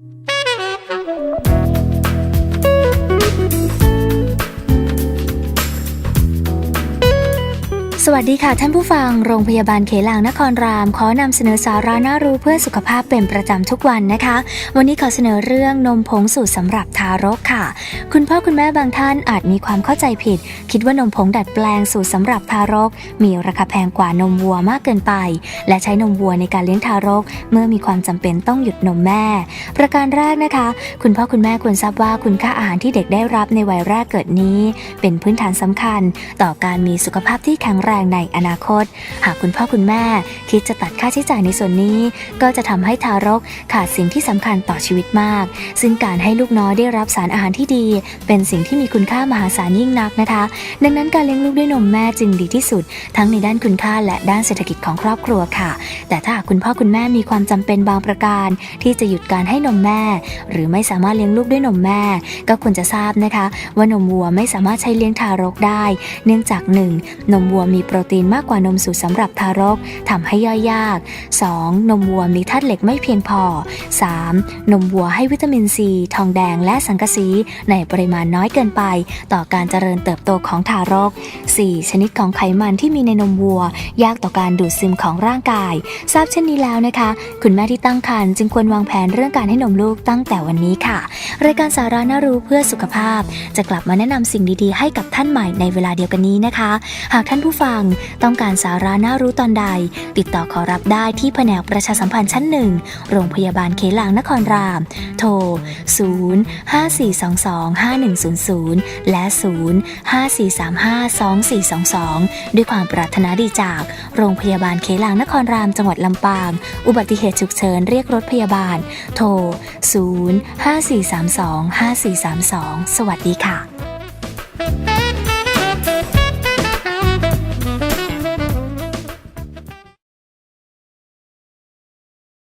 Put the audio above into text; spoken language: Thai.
Thank you. วัสดีค่ะท่านผู้ฟัง โรงพยาบาลเขลางนครราม ขอนำเสนอสาระน่ารู้เพื่อสุขภาพเป็นประจำทุกวันนะคะ วันนี้ขอเสนอเรื่องนมผงสูตรสำหรับทารกค่ะ คุณพ่อคุณแม่บางท่านอาจมีความเข้าใจผิด คิดว่านมผงดัดแปลงสูตรสำหรับทารก มีราคาแพงกว่านมวัวมากเกินไป และใช้นมวัวในการเลี้ยงทารก เมื่อมีความจำเป็นต้องหยุดนมแม่ ประการแรกนะคะ คุณพ่อคุณแม่ควรทราบว่าคุณค่าอาหารที่เด็กได้รับในวัยแรกเกิดนี้ เป็นพื้นฐานสำคัญ ต่อการมีสุขภาพที่แข็งแรงในอนาคต หากคุณพ่อคุณแม่คิดจะตัดค่าใช้จ่ายในส่วนนี้ ก็จะทำให้ทารกขาดสิ่งที่สำคัญต่อชีวิตมาก ซึ่งการให้ลูกน้อยได้รับสารอาหารที่ดี เป็นสิ่งที่มีคุณค่ามหาศาลยิ่งนักนะคะ ดังนั้นการเลี้ยงลูกด้วยนมแม่จึงดีที่สุด ทั้งในด้านคุณค่าและด้านเศรษฐกิจของครอบครัวค่ะ แต่ถ้าหากคุณพ่อคุณแม่มีความจำเป็นบางประการ ที่จะหยุดการให้นมแม่ หรือไม่สามารถเลี้ยงลูกด้วยนมแม่ ก็ควรจะทราบนะคะ ว่านมวัวไม่สามารถใช้เลี้ยงทารกได้ เนื่องจาก 1. นมวัวมีโปรตีนมากกว่านมสูตรสำหรับทารกทำให้ย่อยยาก 2. นมวัวมีธาตุเหล็กไม่เพียงพอ 3. นมวัวให้วิตามินซีทองแดงและสังกะสีในปริมาณน้อยเกินไป ต่อการเจริญเติบโตของทารก 4. ชนิดของไขมันที่มีในนมวัว ยากต่อการดูดซึมของร่างกาย ทราบเช่นนี้แล้วนะคะ คุณแม่ที่ตั้งครรภ์จึงควรวางแผนเรื่องการให้นมลูกตั้งแต่วันนี้ค่ะ รายการสาระน่ารู้เพื่อสุขภาพ จะกลับมาแนะนำสิ่งดีๆ ให้กับท่านใหม่ในเวลาเดียวกันนี้นะคะ หากท่านผู้ฟัฟัง ต้องการสาระน่ารู้ตอนใด ติดต่อขอรับได้ที่แผนกประชาสัมพันธ์ชั้นหนึ่งโรงพยาบาลเขลางนครราม โทร 0 5 4 2 2 5 1 0 0 และ 0 5 4 3 5 2 4 2 2 ด้วยความปรารถนาดีจาก โรงพยาบาลเขลางนครรามจังหวัดลำปาง อุบัติเหตุฉุกเฉินเรียกรถพยาบาล โทร 0 5 4 3 2 5 4 3 2 สวัสดีค่ะ